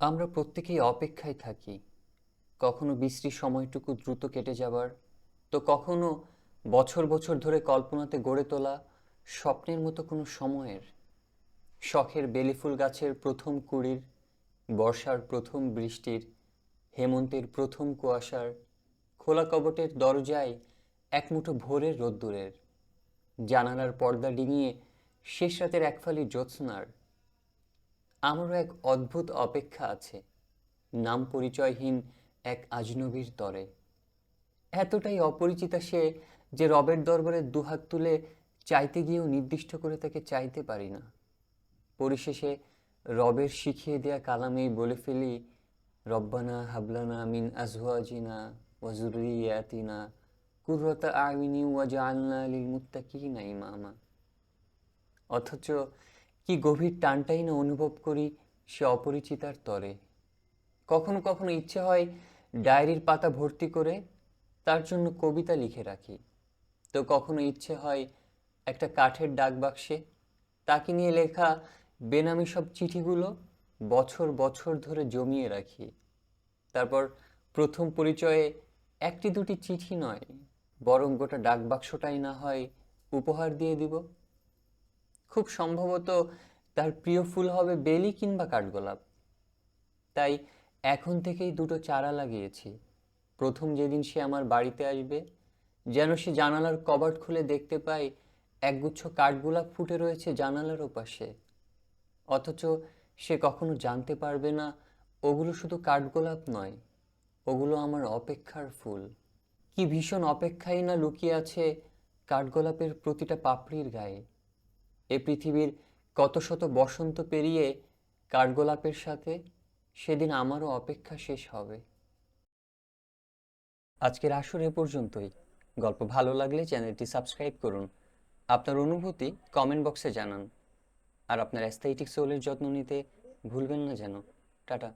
আমরা প্রত্যেকেই অপেক্ষায় থাকি। কখনো বিশ্রী সময়টুকু দ্রুত কেটে যাবার, তো কখনো বছর বছর ধরে কল্পনাতে গড়ে তোলা স্বপ্নের মতো কোনো সময়ের। শখের বেলিফুল গাছের প্রথম কুড়ির, বর্ষার প্রথম বৃষ্টির, হেমন্তের প্রথম কুয়াশার, খোলা কবটের দরজায় এক মুঠো ভোরের রোদ্দুরের। জানালার পর্দা ডিঙিয়ে শেষ রাতের এক ফালি জ্যোৎস্নার। আমারও এক অদ্ভুত অপেক্ষা আছে। নাম পরিচয়হীন এক আজনবীর তরে। এতটাই অপরিচিতা সে যে রবের দরবারে দুহাত তুলে চাইতে গিয়েও নির্দিষ্ট করে তাকে চাইতে পারি না। পরিশেষে রবের শিখিয়ে দেয়া কালামেই বলে ফেলি, রব্বানা হাবলানা মিন আজওয়াজিনা ওয়াজুরিয়াতিনা কুররতা আইনি ওয়াজআলনা লিল মুত্তাকিনা ইমামা। অথচ কি গভীর টানটাই না অনুভব করি সে অপরিচিতার তরে। কখনো কখনো ইচ্ছে হয় ডায়েরির পাতা ভর্তি করে তার জন্য কবিতা লিখে রাখি। তো কখনো ইচ্ছে হয় একটা কাঠের ডাকবাক্সে তাকে নিয়ে লেখা বেনামি সব চিঠিগুলো বছর বছর ধরে জমিয়ে রাখি। তারপর প্রথম পরিচয়ে একটি দুটি চিঠি নয়, বরং গোটা ডাকবাক্সটাই না হয় উপহার দিয়ে দিব। খুব সম্ভবত তার প্রিয় ফুল হবে বেলি কিংবা কাঠগোলাপ। তাই এখন থেকেই দুটো চারা লাগিয়েছি। প্রথম যেদিন সে আমার বাড়িতে আসবে, যেন সে জানালার কবাট খুলে দেখতে পায় একগুচ্ছ কাঠগোলাপ ফুটে রয়েছে জানালার ওপাশে। অথচ সে কখনো জানতে পারবে না, ওগুলো শুধু কাঠগোলাপ নয়, ওগুলো আমার অপেক্ষার ফুল। কি ভীষণ অপেক্ষাই না লুকিয়ে আছে কাঠগোলাপের প্রতিটা পাপড়ির গায়ে। এ পৃথিবীর কত শত বসন্ত পেরিয়ে কাঠগোলাপের সাথে সেদিন আমারও অপেক্ষা শেষ হবে। আজকের আসর এ পর্যন্তই। গল্প ভালো লাগলে চ্যানেলটি সাবস্ক্রাইব করুন। আপনার অনুভূতি কমেন্ট বক্সে জানান। আর আপনার অ্যাস্থেটিক সোলের যত্ন নিতে ভুলবেন না যেন। টাটা।